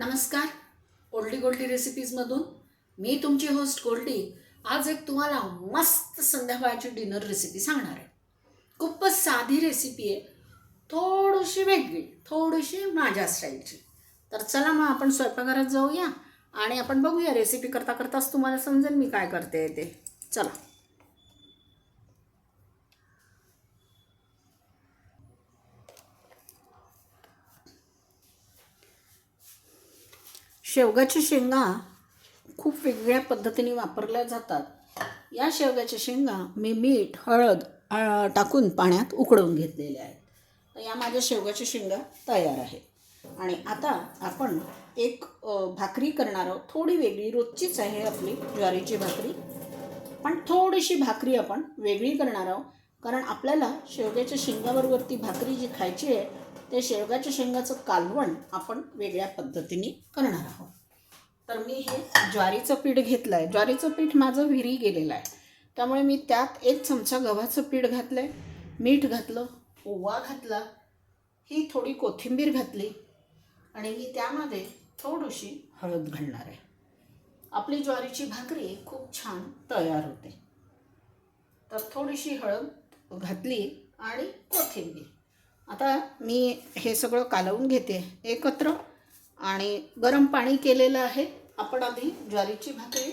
नमस्कार. ओल्डी गोल्डी रेसिपीजमधून मी तुमची होस्ट गोल्डी. आज एक तुम्हाला मस्त संध्याकाळची डिनर रेसिपी सांगणार आहे. खूपच साधी रेसिपी आहे. थोडीशी वेगळी थोडीशी माझ्या स्टाईलची तर चला मग आपण स्वयंपाकघरात जाऊया आणि आपण बघूया रेसिपी करता करताच तुम्हाला समजेल मी काय करते ते. चला. शेवगाच्या शेंगा खूप वेगवेगळ्या पद्धतीने वापरल्या जातात. या शेवगाच्या शेंगा मी मीठ हळद टाकून पाण्यात उकडवून घेतलेल्या आहेत. तर या माझ्या शेवगाच्या शेंगा तयार आहेत. आणि आता आपण एक भाकरी करणार आहोत. थोडी वेगळी रोजचीच आहे आपली ज्वारीची भाकरी. पण थोडीशी भाकरी आपण वेगळी करणार आहोत. कारण आपल्याला शेवग्याच्या शेंगाबरोबर ती भाकरी जी खायची आहे ते शेवगाच्या शेंगाचं कालवण आपण वेगळ्या पद्धतीने करणार आहोत. तर मी हे ज्वारीचं पीठ घेतलं आहे ज्वारीचं पीठ माझं विरी गेलेलं आहे. त्यामुळे मी त्यात एक चमचा गव्हाचं पीठ घातलं आहे मीठ घातलं ओवा घातला ही थोडी कोथिंबीर घातली आणि मी त्यामध्ये थोडीशी हळद घालणार आहे. आपली ज्वारीची भाकरी खूप छान तयार होते. तर थोडीशी हळद घातली आणि कोथिंबीर. आता मी हे सगळं कालवून घेते एकत्र आणि गरम पाणी केलेलं आहे. आपण आधी ज्वारीची भाकरी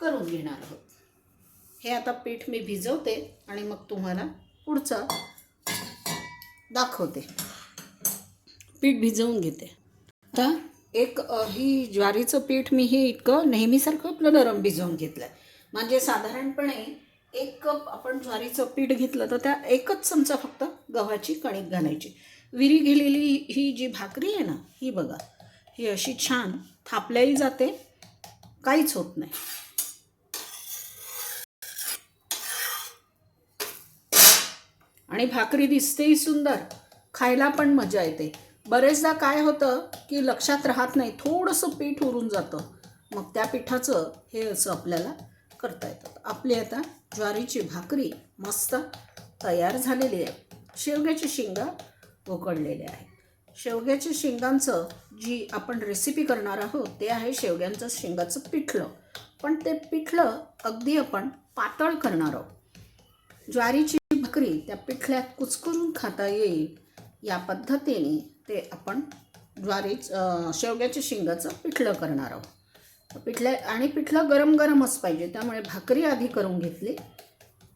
करून घेणार आहोत. हे आता पीठ मी भिजवते आणि मग तुम्हाला पुढचं दाखवते. पीठ भिजवून घेते. आता एक ही ज्वारीचं पीठ मी हे इतकं नेहमीसारखं आपलं नरम भिजवून घेतलं आहे म्हणजे साधारणपणे एक कप आपण ज्वारीचं पीठ घेतलं तर त्या एकच चमचा फक्त गव्हाची कणिक घालायची. विरी गेलेली ही जी भाकरी आहे ना ही बघा ही अशी छान थापल्याही जाते काहीच होत नाही. आणि भाकरी दिसतेही सुंदर खायला पण मजा येते. बरेचदा काय होतं की लक्षात राहत नाही थोडंसं पीठ उरून जातं. मग त्या पिठाचं हे असं आपल्याला करता येतं. आपली आता ज्वारीची भाकरी मस्त तयार झालेली आहे. शेवग्याची शेंगा उकडलेल्या आहेत. शेवग्याच्या शेंगांचं जी आपण रेसिपी करणार आहोत ते आहे शेवग्यांचं शेंगाचं पिठलं. पण ते पिठलं अगदी आपण पातळ करणार आहोत. ज्वारीची भाकरी त्या पिठल्यात कुचकरून खाता येईल. या पद्धतीने ते आपण ज्वारी शेवग्याच्या शेंगाचं पिठलं करणार आहोत. पिठल्या आणि पिठलं गरम गरमच पाहिजे. त्यामुळे भाकरी आधी करून घेतली.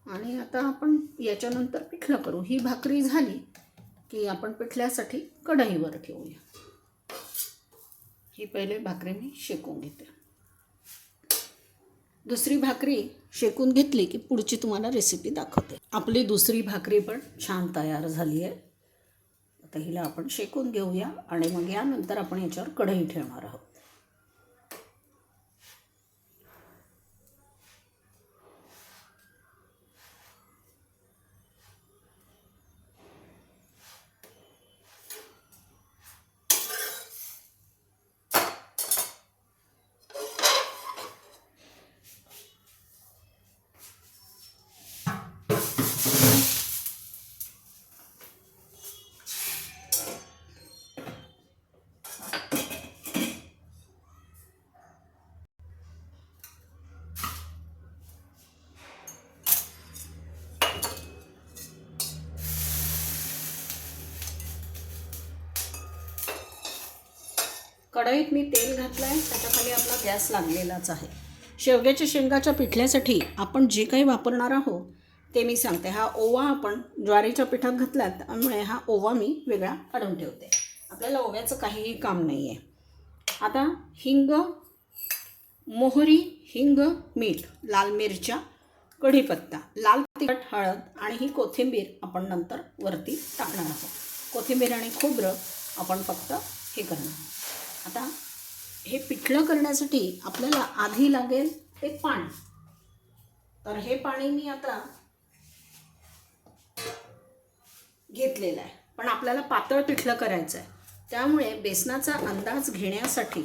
आणि आता आपण याच्यानंतर पिठलं करू. ही भाकरी झाली की आपण पिठल्यासाठी कढईवर ठेवूया. ही पहिले भाकरी मी शेकून घेते. दुसरी भाकरी शेकून घेतली की पुढची तुम्हाला रेसिपी दाखवते. आपली दुसरी भाकरी पण छान तयार झाली आहे. आता हिला आपण शेकून घेऊया आणि मग यानंतर आपण याच्यावर कढई ठेवणार आहोत. कढईत मी तेल घातलं आहे त्याच्याखाली आपला गॅस लागलेलाच आहे. शेवग्याच्या शेंगाच्या पिठल्यासाठी आपण जे काही वापरणार आहोत ते मी सांगते. हा ओवा आपण ज्वारीच्या पिठात घातला त्यामुळे हा ओवा मी वेगळा काढून ठेवते. आपल्याला ओव्याचं काहीही काम नाही आहे आता हिंग मोहरी हिंग मीठ लाल मिरच्या कढीपत्ता लाल तिखट हळद आणि ही कोथिंबीर आपण नंतर वरती टाकणार आहोत. कोथिंबीर आणि खोबरं आपण फक्त हे करणार आहोत. आता हे पिठलं करण्यासाठी आपल्याला आधी लागेल ते पाणी. तर हे पाणी मी आता घेतलेलं आहे. पण आपल्याला पातळ पिठलं करायचं आहे त्यामुळे बेसनाचा अंदाज घेण्यासाठी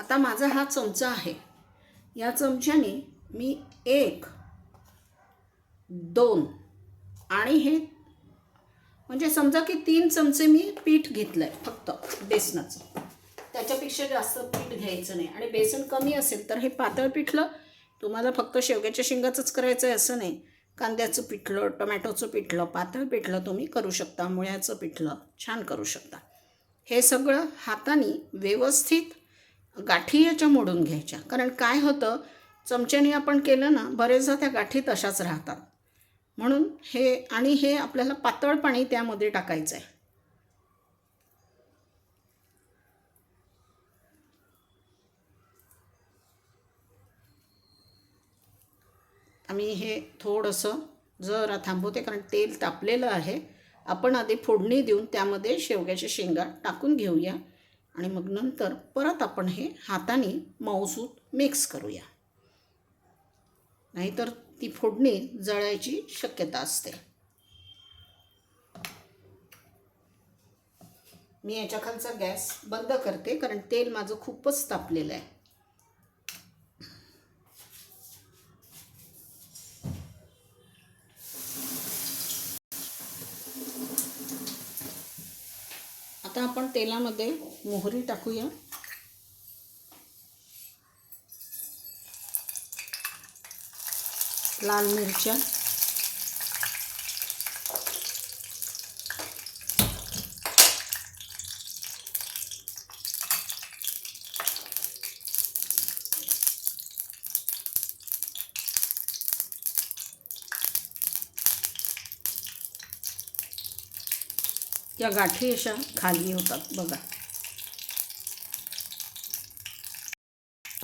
आता माझा हा चमचा आहे. या चमच्याने मी एक दोन आणि हे म्हणजे समजा की तीन चमचे मी पीठ घेतलं आहे फक्त बेसनाचं. त्याच्यापेक्षा जास्त पीठ घ्यायचं नाही. आणि बेसन कमी असेल तर हे पातळ पिठलं तुम्हाला फक्त शेवग्याच्या शेंगाचंच करायचं आहे असं नाही. कांद्याचं पिठलं टोमॅटोचं पिठलं पातळ पिठलं तुम्ही करू शकता मुळ्याचं पिठलं छान करू शकता. हे सगळं हाताने व्यवस्थित गाठी याच्या मोडून घ्यायच्या. कारण काय होतं चमच्याने आपण केलं ना बरेचदा त्या गाठी तशाच राहतात. म्हणून हे आणि हे आपल्याला पातळ पाणी त्यामध्ये टाकायचं आहे आम्ही हे थोडंसं जरा थांबवते कारण तेल तापलेलं आहे. आपण आधी फोडणी देऊन त्यामध्ये शेवग्याच्या शेंगा टाकून घेऊया आणि मग नंतर परत आपण हे हाताने मऊसूत मिक्स करूया. नाहीतर ती फोडणी जळायची शक्यता असते. मी याच्या खालचा गॅस बंद करते कारण तेल माझं खूपच तापलेलं आहे. आता आपण तेलामध्ये मोहरी टाकूया. लाल मिरच्या या गाठी अशा खाली होतात बघा.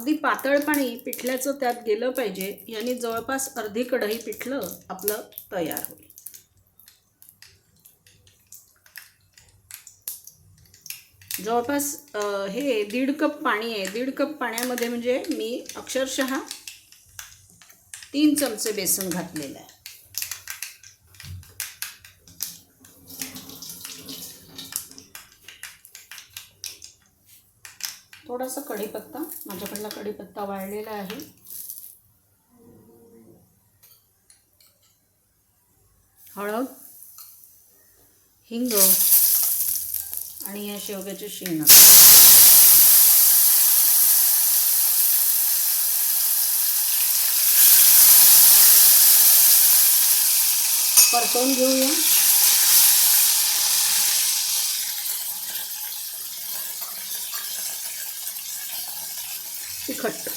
अगदी पातळ पाणी पिठल्याचं त्यात गेलं पाहिजे याने जवळपास अर्धी कढई पिठलं आपलं तयार होईल. जवळपास हे दीड कप पाणी आहे. दीड कप पाण्यामध्ये म्हणजे मी अक्षरशः तीन चमचे बेसन घातलेलं आहे. थोडासा कढीपत्ता माझ्याकडला कढीपत्ता वाळलेला आहे. हळद हिंग आणि या शेवग्याच्या शेंगा. परतवून घेऊया. तिखट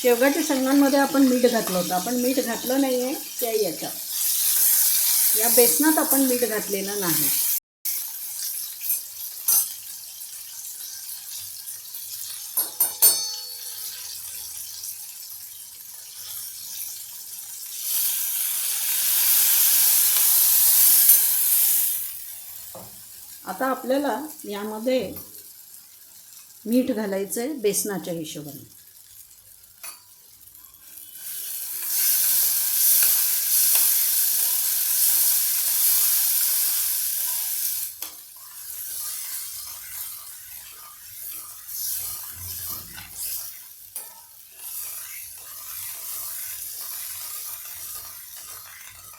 शेवगाच्या शेंगांमध्ये आपण मीठ घातलं होतं. आपण मीठ घातलं नाही आहे त्या याच्या या बेसनात आपण मीठ घातलेलं नाही. आता आपल्याला यामध्ये मीठ घालायचं आहे बेसनाच्या हिशोबाने.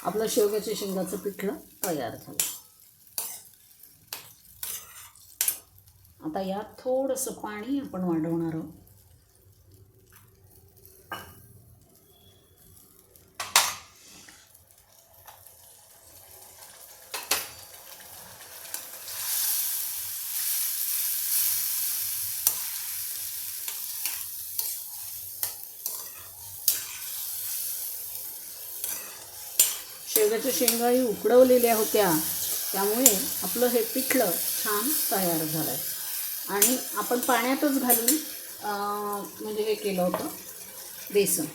आपलं शेवग्याच्या शेंगाचं पिठलं तयार झालं. आता यात थोडंसं पाणी आपण वाढवणार आहोत. शेवग्याच्या शेंगाही उकडवलेल्या होत्या त्यामुळे आपलं हे पिठलं छान तयार झालं आहे आणि आपण पाण्यातच घालून म्हणजे हे केलं होतं बेसन.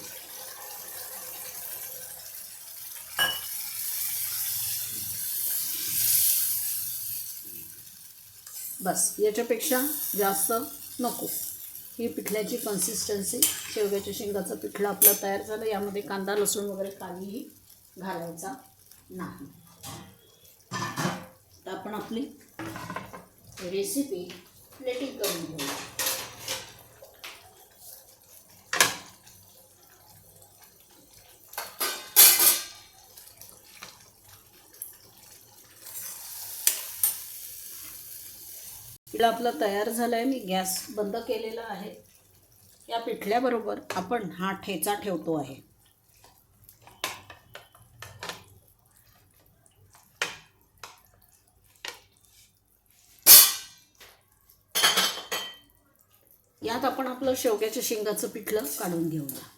बस याच्यापेक्षा जास्त नको. ही पिठल्याची कन्सिस्टन्सी शेवग्याच्या शेंगाचं पिठलं आपलं तयार झालं यामध्ये कांदा लसूण वगैरे काहीही घालायचा नाही. तर आपण आपली रेसिपी प्लेटिंग करून घेऊ पिठलं आपलं तयार झालं आहे मी गॅस बंद केलेला आहे. या पिठल्याबरोबर आपण हा ठेचा ठेवतो आहे. यात आपण आपलं शेवग्याच्या शेंगाचं पिठलं काढून घेऊया.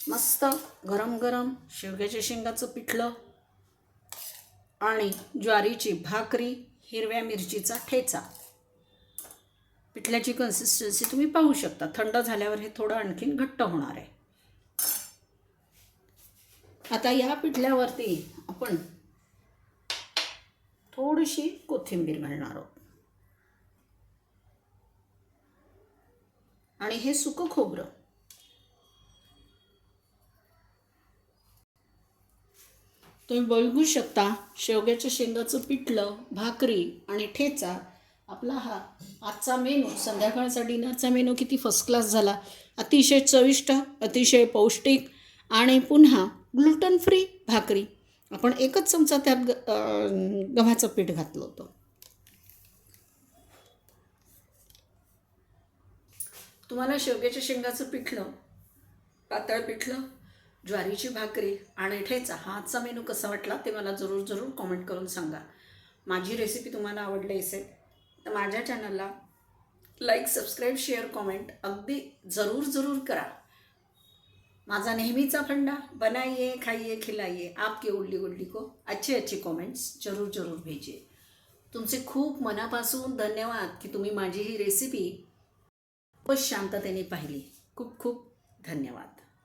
मस्त गरम गरम शेवग्याच्या शेंगाचं पिठलं आणि ज्वारीची भाकरी हिरव्या मिरचीचा ठेचा. पिठल्याची कन्सिस्टन्सी तुम्ही पाहू शकता. थंड झाल्यावर हे थोडं आणखीन घट्ट होणार आहे. आता या पिठल्यावरती आपण थोडीशी कोथिंबीर घालणार आहोत. आणि हे सुकं खोबरं तुम्ही बघू शकता. शेवग्याच्या शेंगाचं पिठलं भाकरी आणि ठेचा. आपला हा आजचा मेनू संध्याकाळचा डिनरचा मेनू किती फर्स्ट क्लास झाला. अतिशय चविष्ट अतिशय पौष्टिक आणि पुन्हा ग्लुटन फ्री भाकरी. आपण एकच चमचा त्यात गव्हाचं पीठ घातलं होतं. तुम्हाला शेवग्याच्या शेंगाचं पिठलं पातळ पिठलं ज्वारीची भाकरी आणि ठेचा हा आजचा मेनू कसा वाटला ते मला जरूर जरूर कॉमेंट करून सांगा. माझी रेसिपी तुम्हाला आवडली असेल तर माझ्या चॅनलला लाईक सबस्क्राईब शेअर कॉमेंट अगदी जरूर जरूर करा. माझा नेहमीचा फंडा बनाइए खाइए खिलाइए आपके उडली उडली को अच्छे अच्छे कॉमेंट्स जरूर जरूर भेजिए. तुमचे खूप मनापासून धन्यवाद की तुम्ही माझी ही रेसिपी खूप शांततेने पाहिली. खूप खूप धन्यवाद.